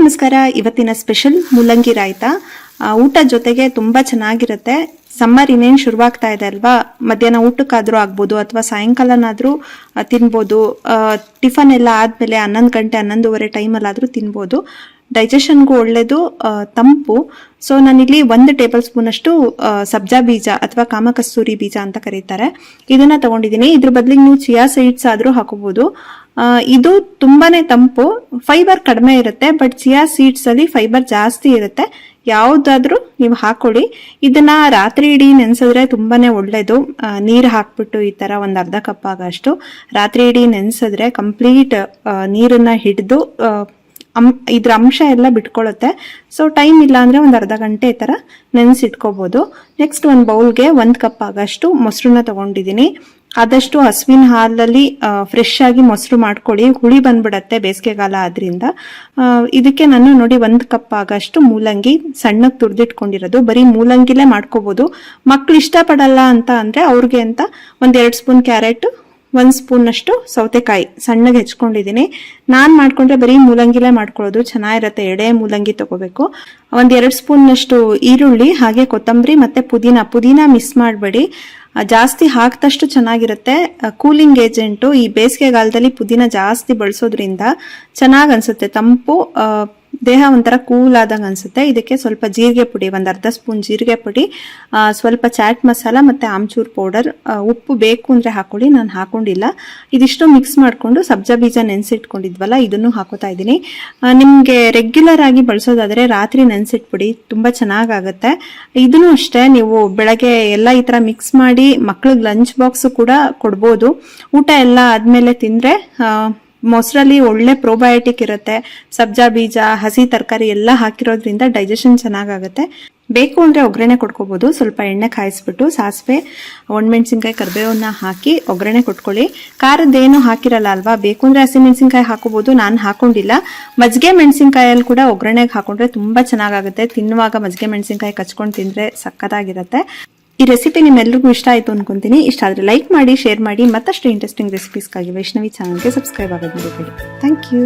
ನಮಸ್ಕಾರ. ಇವತ್ತಿನ ಸ್ಪೆಷಲ್ ಮುಲ್ಲಂಗಿ ರಾಯ್ತ. ಊಟ ಜೊತೆಗೆ ತುಂಬಾ ಚೆನ್ನಾಗಿರುತ್ತೆ. ಸಮ್ಮರ್ ಇನ್ನೇನು ಶುರುವಾಗ್ತಾ ಇದೆ ಅಲ್ವಾ? ಮಧ್ಯಾಹ್ನ ಊಟಕ್ಕಾದ್ರೂ ಆಗ್ಬೋದು ಅಥವಾ ಸಾಯಂಕಾಲನಾದ್ರೂ ತಿನ್ಬೋದು. ಟಿಫನ್ ಎಲ್ಲ ಆದ್ಮೇಲೆ ಹನ್ನೊಂದು ಗಂಟೆ ಹನ್ನೊಂದುವರೆ ಟೈಮಲ್ಲಾದ್ರೂ ತಿನ್ಬೋದು. ಡೈಜೆಷನ್ಗೂ ಒಳ್ಳೆಯದು ತಂಪು. ಸೊ ನಾನಿಲ್ಲಿ ಒಂದು ಟೇಬಲ್ ಸ್ಪೂನ್ ಅಷ್ಟು ಸಬ್ಜಾ ಬೀಜ ಅಥವಾ ಕಾಮಕಸ್ತೂರಿ ಬೀಜ ಅಂತ ಕರೀತಾರೆ. ಇದನ್ನ ತಗೊಂಡಿದ್ದೀನಿ. ಇದ್ರ ಬದಲಿಗೆ ನೀವು ಚಿಯಾ ಸೀಡ್ಸ್ ಆದರೂ ಹಾಕೋಬಹುದು ಇದು ತುಂಬಾನೇ ತಂಪು. ಫೈಬರ್ ಕಡಿಮೆ ಇರುತ್ತೆ ಬಟ್ ಚಿಯಾ ಸೀಡ್ಸ್ ಅಲ್ಲಿ ಫೈಬರ್ ಜಾಸ್ತಿ ಇರುತ್ತೆ. ಯಾವುದಾದ್ರೂ ನೀವು ಹಾಕೊಳ್ಳಿ. ಇದನ್ನ ರಾತ್ರಿ ಇಡೀ ನೆನೆಸಿದ್ರೆ ತುಂಬಾನೇ ಒಳ್ಳೇದು. ನೀರು ಹಾಕ್ಬಿಟ್ಟು ಈ ತರ ಒಂದು ಅರ್ಧ ಕಪ್ ಆಗಷ್ಟು. ರಾತ್ರಿ ಇಡೀ ನೆನೆಸಿದ್ರೆ ಕಂಪ್ಲೀಟ್ ನೀರನ್ನ ಹಿಡಿದು ಅಂ, ಇದ್ರ ಅಂಶ ಎಲ್ಲ ಬಿಟ್ಕೊಳ್ಳುತ್ತೆ ಸೊ ಟೈಮ್ ಇಲ್ಲ ಅಂದ್ರೆ ಒಂದು ಅರ್ಧ ಗಂಟೆ ಥರ ನೆನೆಸಿಟ್ಕೋಬೋದು. ನೆಕ್ಸ್ಟ್ ಒಂದು ಬೌಲ್ಗೆ ಒಂದು ಕಪ್ ಆಗೋಷ್ಟು ಮೊಸರನ್ನ ತಗೊಂಡಿದ್ದೀನಿ ಆದಷ್ಟು ಹಸುವಿನ ಹಾಲಲ್ಲಿ ಫ್ರೆಶ್ ಆಗಿ ಮೊಸರು ಮಾಡ್ಕೊಳ್ಳಿ. ಹುಳಿ ಬಂದ್ಬಿಡತ್ತೆ ಬೇಸಿಗೆಗಾಲ ಆದ್ರಿಂದ. ಇದಕ್ಕೆ ನಾನು ನೋಡಿ ಒಂದು ಕಪ್ ಆಗಷ್ಟು ಮೂಲಂಗಿ ಸಣ್ಣಗೆ ತುರಿದಿಟ್ಕೊಂಡಿರೋದು. ಬರೀ ಮೂಲಂಗಿಲೇ ಮಾಡ್ಕೋಬಹುದು ಮಕ್ಳು ಇಷ್ಟಪಡಲ್ಲ ಅಂತ ಅಂದ್ರೆ ಅವ್ರಿಗೆ ಅಂತ ಒಂದ್ ಎರಡು ಸ್ಪೂನ್ ಕ್ಯಾರೆಟ್ ಒಂದು ಸ್ಪೂನ್ನಷ್ಟು ಸೌತೆಕಾಯಿ ಸಣ್ಣಗೆ ಹೆಚ್ಕೊಂಡಿದ್ದೀನಿ ನಾನು ಮಾಡ್ಕೊಂಡ್ರೆ ಬರೀ ಮೂಲಂಗಿಲೇ ಮಾಡ್ಕೊಳ್ಳೋದು, ಚೆನ್ನಾಗಿರುತ್ತೆ, ಎಡೆ ಮೂಲಂಗಿ ತಗೋಬೇಕು. ಒಂದು ಎರಡು ಸ್ಪೂನ್ನಷ್ಟು ಈರುಳ್ಳಿ, ಹಾಗೆ ಕೊತ್ತಂಬರಿ ಮತ್ತು ಪುದೀನ. ಪುದೀನ ಮಿಸ್ ಮಾಡಬೇಡಿ. ಜಾಸ್ತಿ ಹಾಕಿದಷ್ಟು ಚೆನ್ನಾಗಿರುತ್ತೆ. ಕೂಲಿಂಗ್ ಏಜೆಂಟು ಈ ಬೇಸಿಗೆಗಾಲದಲ್ಲಿ ಪುದೀನ ಜಾಸ್ತಿ ಬಳಸೋದ್ರಿಂದ ಚೆನ್ನಾಗಿ ಅನ್ಸುತ್ತೆ ತಂಪು. ದೇಹ ಒಂಥರ ಕೂಲ್ ಆದಂಗೆ ಅನ್ಸುತ್ತೆ. ಇದಕ್ಕೆ ಸ್ವಲ್ಪ ಜೀರಿಗೆ ಪುಡಿ, ಒಂದು ಅರ್ಧ ಸ್ಪೂನ್ ಜೀರಿಗೆ ಪುಡಿ ಸ್ವಲ್ಪ ಚಾಟ್ ಮಸಾಲ ಮತ್ತು ಆಮ್ಚೂರ್ ಪೌಡರ್ ಉಪ್ಪು ಬೇಕು ಅಂದರೆ ಹಾಕೊಳ್ಳಿ, ನಾನು ಹಾಕೊಂಡಿಲ್ಲ. ಇದಿಷ್ಟು ಮಿಕ್ಸ್ ಮಾಡಿಕೊಂಡು ಸಬ್ಜಾ ಬೀಜ ನೆನೆಸಿಟ್ಕೊಂಡಿದ್ವಲ್ಲ, ಇದನ್ನು ಹಾಕೋತಾ ಇದ್ದೀನಿ. ನಿಮಗೆ ರೆಗ್ಯುಲರ್ ಆಗಿ ಬಳಸೋದಾದರೆ ರಾತ್ರಿ ನೆನೆಸಿಟ್ಬಿಡಿ ತುಂಬ ಚೆನ್ನಾಗಾಗುತ್ತೆ. ಇದನ್ನು ಅಷ್ಟೇ, ನೀವು ಬೆಳಗ್ಗೆ ಎಲ್ಲ ಈ ಥರ ಮಿಕ್ಸ್ ಮಾಡಿ, ಮಕ್ಳಿಗೆ ಲಂಚ್ ಬಾಕ್ಸು ಕೂಡ ಕೊಡ್ಬೋದು. ಊಟ ಎಲ್ಲ ಆದಮೇಲೆ ತಿಂದ್ರೆ ಮೊಸರಲ್ಲಿ ಒಳ್ಳೆ ಪ್ರೋಬಯೋಟಿಕ್ ಇರುತ್ತೆ. ಸಬ್ಜಾ, ಬೀಜ, ಹಸಿ ತರಕಾರಿ ಎಲ್ಲ ಹಾಕಿರೋದ್ರಿಂದ ಡೈಜೆಷನ್ ಚೆನ್ನಾಗಾಗುತ್ತೆ. ಬೇಕು ಅಂದ್ರೆ ಒಗ್ಗರಣೆ ಕೊಟ್ಕೋಬೋದು. ಸ್ವಲ್ಪ ಎಣ್ಣೆ ಕಾಯಿಸ್ಬಿಟ್ಟು ಸಾಸಿವೆ, ಒಣಮೆಣಸಿನ್ಕಾಯಿ, ಕರಿಬೇವನ್ನ ಹಾಕಿ ಒಗ್ಗರಣೆ ಕೊಟ್ಕೊಳ್ಳಿ. ಖಾರದ್ದೇನು ಹಾಕಿರಲ್ಲ ಅಲ್ವಾ? ಬೇಕು ಅಂದ್ರೆ ಹಸಿ ಮೆಣಸಿನ್ಕಾಯಿ ಹಾಕೋಬೋದು. ನಾನು ಹಾಕೊಂಡಿಲ್ಲ. ಮಜ್ಜಿಗೆ ಮೆಣಸಿನ್ಕಾಯಲ್ಲಿ ಕೂಡ ಒಗ್ಗರಣೆಗೆ ಹಾಕೊಂಡ್ರೆ ತುಂಬ ಚೆನ್ನಾಗಾಗುತ್ತೆ. ತಿನ್ನುವಾಗ ಮಜ್ಜಿಗೆ ಮೆಣಸಿನ್ಕಾಯಿ ಕಚ್ಕೊಂಡು ತಿಂದರೆ ಸಕ್ಕತ್ತಾಗಿರುತ್ತೆ ಈ ರೆಸಿಪಿ ನಿಮ್ಮೆಲ್ಲರಿಗೂ ಇಷ್ಟ ಆಯಿತು ಅನ್ಕೊಂತೀನಿ. ಇಷ್ಟ ಆದರೆ ಲೈಕ್ ಮಾಡಿ ಶೇರ್ ಮಾಡಿ, ಮತ್ತಷ್ಟು ಇಂಟ್ರೆಸ್ಟಿಂಗ್ ರೆಸಿಪೀಸ್ಗಾಗಿ ವೈಷ್ಣವಿ ಚಾನಲ್ಗೆ ಸಬ್ಸ್ಕ್ರೈಬ್ ಆಗೋದು ಮರಿಬೇಡಿ. Thank you